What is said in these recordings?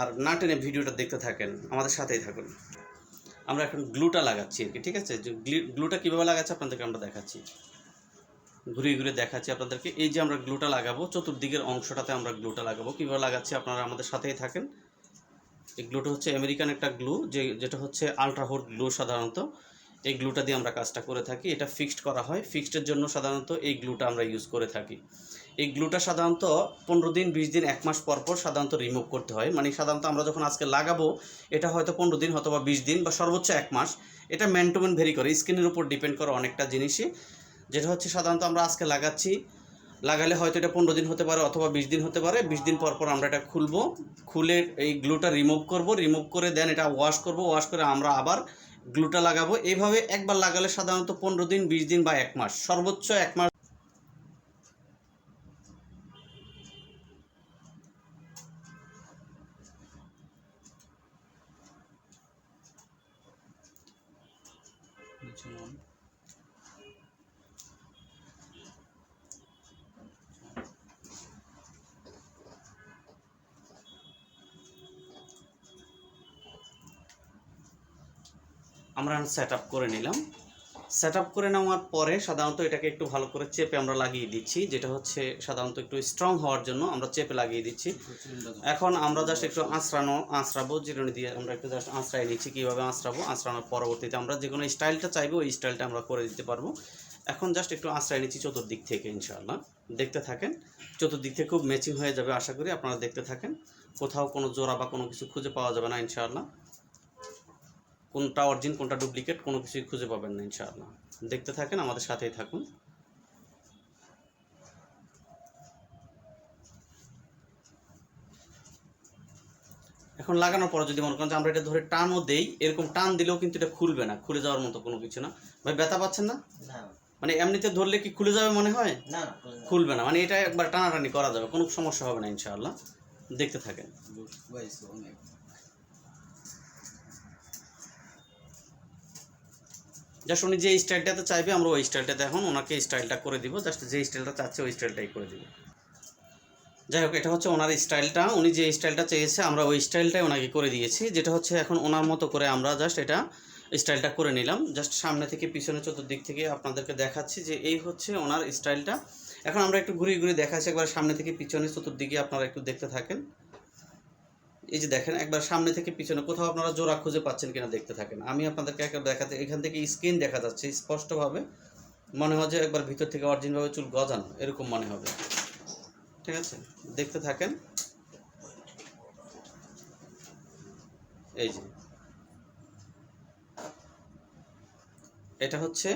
আর না টেনে ভিডিওটা দেখতে থাকেন, আমাদের সাথেই থাকুন। আমরা এখন গ্লুটা লাগাচ্ছি আর কি, ঠিক আছে? যে গ্লুটা কীভাবে লাগাচ্ছে আপনাদেরকে আমরা দেখাচ্ছি। ঘুরে ঘুরে দেখাচ্ছি আপনাদেরকে। এই যে আমরা গ্লুটা লাগাবো, চতুর্দিকের অংশটাতে আমরা গ্লুটা লাগাবো। কীভাবে লাগাচ্ছি আপনারা আমাদের সাথেই থাকেন। এই গ্লুটা হচ্ছে আমেরিকান একটা গ্লু, যে যেটা হচ্ছে আলট্রাহোট গ্লু সাধারণত। এই গ্লুটা দিয়ে আমরা কাজটা করে থাকি। এটা ফিক্সড করা হয়। ফিক্সডের জন্য সাধারণত এই গ্লুটা আমরা ইউজ করে থাকি। এই গ্লুটা সাধারণত পনেরো দিন, বিশ দিন, এক মাস পর পর সাধারণত রিমুভ করতে হয়। মানে সাধারণত আমরা যখন আজকে লাগাবো, এটা হয়তো পনেরো দিন অথবা বিশ দিন বা সর্বোচ্চ এক মাস। এটা ম্যান টু ম্যান ভেরি করে। স্কিনের উপর ডিপেন্ড করে অনেকটা জিনিসই। যেটা হচ্ছে সাধারণত আমরা আজকে লাগাচ্ছি, লাগালে হয়তো এটা পনেরো দিন হতে পারে অথবা বিশ দিন হতে পারে। বিশ দিন পর পর আমরা এটা খুলবো, খুলে এই গ্লুটা রিমুভ করব। রিমুভ করে দেন এটা ওয়াশ করব। ওয়াশ করে আমরা আবার গ্লুটা লাগাবো। এইভাবে একবার লাগালে সাধারণত পনেরো দিন, বিশ দিন বা এক মাস। সর্বোচ্চ এক মাস আমরা সেট আপ করে নিলাম। সেট আপ করে নেওয়ার পরে সাধারণত এটাকে একটু ভালো করে চেপে আমরা লাগিয়ে দিচ্ছি, যেটা হচ্ছে সাধারণত একটু স্ট্রং হওয়ার জন্য আমরা চেপে লাগিয়ে দিচ্ছি। এখন আমরা জাস্ট একটু আঁচড়ানো, আঁচড়াবো, জিরুনি দিয়ে আমরা একটু জাস্ট আঁচড়াই নিচ্ছি কীভাবে আঁচড়াবো। আঁচড়ানোর পরবর্তীতে আমরা যে কোনো স্টাইলটা চাইব, ওই স্টাইলটা আমরা করে দিতে পারব। এখন জাস্ট একটু আঁচড়াই নিচ্ছি চতুর্দিক থেকে, ইনশাআল্লাহ। দেখতে থাকেন, চতুর্দিক থেকে খুব ম্যাচিং হয়ে যাবে, আশা করি আপনারা দেখতে থাকেন। কোথাও কোনো জোড়া বা কোনো কিছু খুঁজে পাওয়া যাবে না, ইনশাআল্লাহ। কোনটা অরিজিন কোনটা ডুপ্লিকেট কোনো কিছুই খুঁজে পাবেন না ইনশাআল্লাহ। দেখতে থাকেন আমাদের সাথেই থাকুন। এখন লাগানোর পরে যদি মনে করেন যে আমরা এটা ধরে টানও দেই এরকম টান দিলেও কিন্তু এটা খুলবে না খুলে যাওয়ার মতো কোনো কিছু না। ভাই ব্যথা পাচ্ছেন না? মানে এমনিতে ধরলে কি খুলে যাবে মনে হয়? না। খুলবে না মানে এটা একবার টানাটানি করা যাবে কোনো সমস্যা হবে না ইনশাআল্লাহ। দেখতে থাকেন। জাস্ট উনি যে স্টাইলটাতে চাইবে, আমরা ওই স্টাইলটাতে এখন ওনাকে স্টাইলটা করে দিব। জাস্ট যে স্টাইলটা চাচ্ছে, ওই স্টাইলটাই করে দিব। যাই হোক, এটা হচ্ছে ওনার স্টাইলটা উনি যে স্টাইলটা চেয়েছে, আমরা ওই স্টাইলটাই ওনাকে করে দিয়েছি। যেটা হচ্ছে এখন ওনার মতো করে আমরা জাস্ট এটা স্টাইলটা করে নিলাম। জাস্ট সামনে থেকে পিছনে চতুর্দিক থেকে আপনাদেরকে দেখাচ্ছি যে এই হচ্ছে ওনার স্টাইলটা এখন আমরা একটু ঘুরিয়ে ঘুরিয়ে দেখাচ্ছি। একবার সামনে থেকে পিছনে চতুর্দিকে আপনারা একটু দেখতে থাকেন। এই যে দেখেন, একবার সামনে থেকে পিছনে কোথাও আপনারা জোড়া খুঁজে পাচ্ছেন কিনা দেখতে থাকেন। আমি আপনাদেরকে একবার দেখাতে, এখান থেকে স্ক্রিন দেখা যাচ্ছে, স্পষ্টভাবে মনে হয় যে একবার ভিতর থেকে অরিজিনভাবে চুল গজানো, এরকম মনে হবে। ঠিক আছে? দেখতে থাকেন। এই যে। এটা হচ্ছে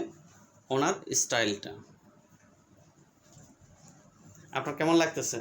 ওনার স্টাইলটা। আপনার কেমন লাগতেছে?